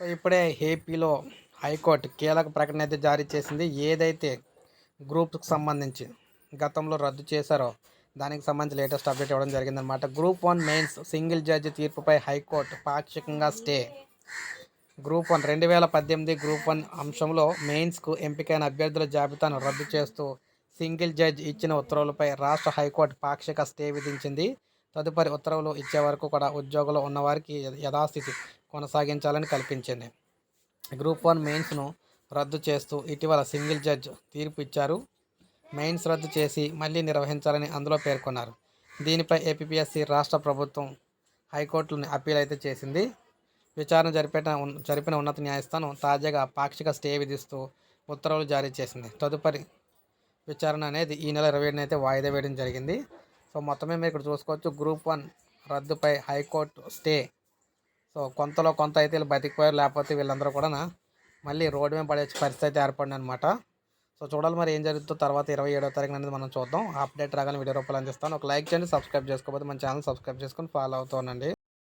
So ఇప్పుడే ఏపీలో high court కీలక ప్రకటన అయితే జారీ చేసింది. ఏదైతే గ్రూప్కి సంబంధించి గతంలో రద్దు చేశారో దానికి సంబంధించి లేటెస్ట్ అప్డేట్ ఇవ్వడం జరిగిందనమాట group one mains single judge తీర్పుపై high court పాక్షికంగా స్టే. గ్రూప్ వన్ రెండు వేల పద్దెనిమిది గ్రూప్ వన్ అంశంలో మెయిన్స్కు ఎంపికైన అభ్యర్థుల జాబితాను రద్దు చేస్తూ సింగిల్ జడ్జ్ ఇచ్చిన ఉత్తర్వులపై రాష్ట్ర హైకోర్టు పాక్షిక స్టే విధించింది. తదుపరి ఉత్తర్వులు ఇచ్చే వరకు కూడా ఉద్యోగులు ఉన్నవారికి యథాస్థితి కొనసాగించాలని కల్పించింది. గ్రూప్ వన్ మెయిన్స్ను రద్దు చేస్తూ ఇటీవల సింగిల్ జడ్జ్ తీర్పు ఇచ్చారు. మెయిన్స్ రద్దు చేసి మళ్ళీ నిర్వహించాలని అందులో పేర్కొన్నారు. దీనిపై ఏపీఎస్సి రాష్ట్ర ప్రభుత్వం హైకోర్టులోని అప్పీల్ అయితే చేసింది. విచారణ జరిపిన జరిపిన ఉన్నత న్యాయస్థానం తాజాగా పాక్షిక స్టే విధిస్తూ ఉత్తర్వులు జారీ చేసింది. తదుపరి విచారణ అనేది ఈ నెల ఇరవై అయితే వాయిదా వేయడం జరిగింది. సో మొత్తమే మీరు ఇక్కడ చూసుకోవచ్చు. గ్రూప్ వన్ రద్దుపై హైకోర్టు స్టే సో కొంతలో కొంత అయితే వీళ్ళు బతికిపోయారు. లేకపోతే వీళ్ళందరూ కూడా మళ్ళీ రోడ్డు మీద పడే పరిస్థితి అయితే ఏర్పడింది అనమాట సో చూడాలి మరి ఏం జరుగుతుందో. తర్వాత ఇరవై ఏడో తారీఖు అనేది మనం చూద్దాం. అప్డేట్ రాగానే వీడియో రూపాయలు అందిస్తాను. ఒక లైక్ చేయండి సబ్స్క్రైబ్ చేసుకోకపోతే మన ఛానల్ సబ్స్క్రైబ్ చేసుకొని ఫాలో అవుతానండి